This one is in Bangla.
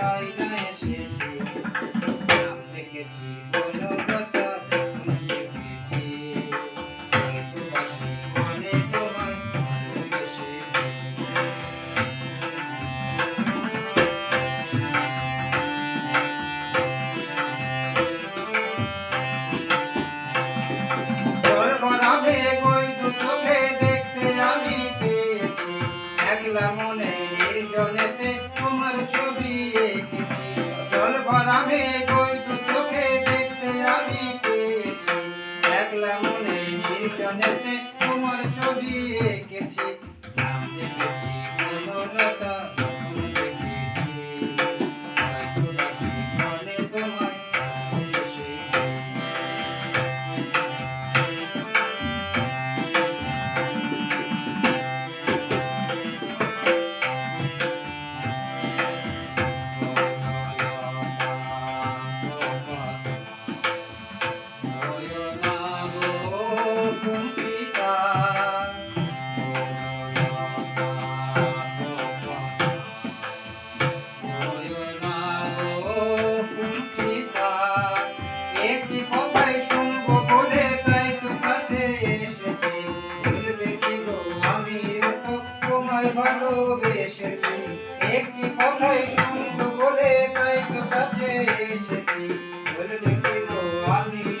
Kailan নির্জনেতে তোমার ছবি এঁকেছি। একটি বলে তাই তো কাছে এসেছি। একটি কথাই শুনব বলে তাই তো কাছে এসেছি। বলবে কি গো ভালোবেসেছি